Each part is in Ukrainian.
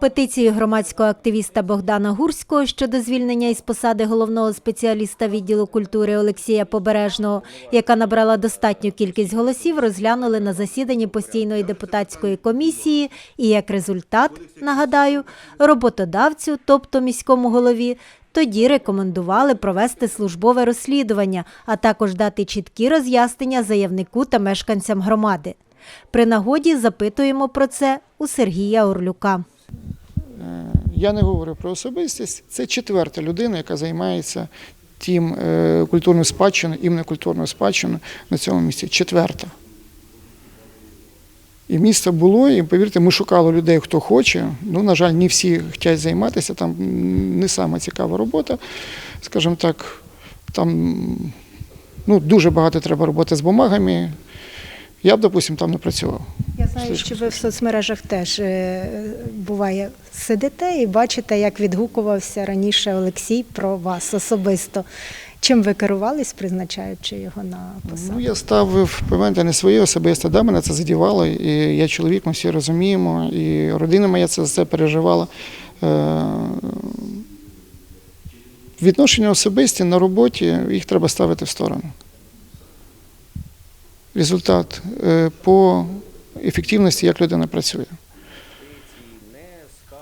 Петицію громадського активіста Богдана Гурського щодо звільнення із посади головного спеціаліста відділу культури Олексія Побережного, яка набрала достатню кількість голосів, розглянули на засіданні постійної депутатської комісії. І як результат, нагадаю, роботодавцю, тобто міському голові, тоді рекомендували провести службове розслідування, а також дати чіткі роз'яснення заявнику та мешканцям громади. При нагоді запитуємо про це у Сергія Орлюка. Я не говорю про особистість. Це четверта людина, яка займається тим е, культурною спадщиною, іменно культурною спадщиною на цьому місці. Четверта. І місце було, і повірте, ми шукали людей, хто хоче. Ну, на жаль, не всі хочуть займатися. Там не сама цікава робота. Скажімо так, там ну, дуже багато треба роботи з бумагами. Я б, допустимо, там не працював. Знаю, що ви в соцмережах теж е, буває сидите і бачите, як відгукувався раніше Олексій про вас особисто. Чим ви керувались, призначаючи його на посаду? Ну, я ставив певне не своє особисте, да, мене це задівало. І я чоловік, ми всі розуміємо, і родина моя це за це переживала. Е, Відношення особисті на роботі їх треба ставити в сторону. Результат е, по ефективності, як людина працює.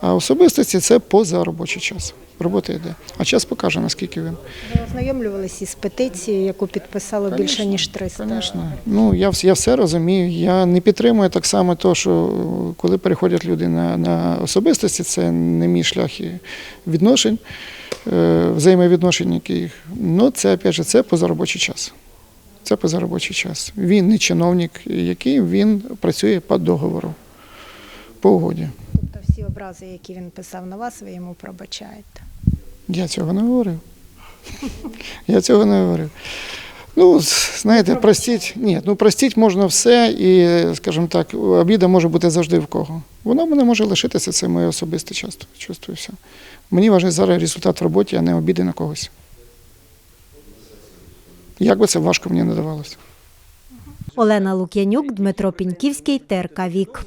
А особистості це поза робочий час. Робота йде. А час покаже, наскільки він. Ви ознайомлювалися із петицією, яку підписало більше ніж 300. Звісно. Ну, я, я все розумію. Я не підтримую так само то, що коли переходять люди на, на особистості, це не мій шлях і відношень, е, взаємовідношень яких. Ну, це, опять же, це позаробочий час. Це позаробочий час. Він не чиновник, який він працює по договору, по угоді. Тобто всі образи, які він писав на вас, ви йому пробачаєте. Я цього не говорив. Я цього не говорив. Ну, знаєте, простіть, ні, ну простіть можна все, і, скажімо так, обіда може бути завжди в кого. Воно мене може лишитися, це моє особисте часто, все. Мені важливий зараз результат в роботі, а не обіди на когось. Як би це важко мені не давалося. Олена Лук'янюк, Дмитро Піньківський, ТРК Вік.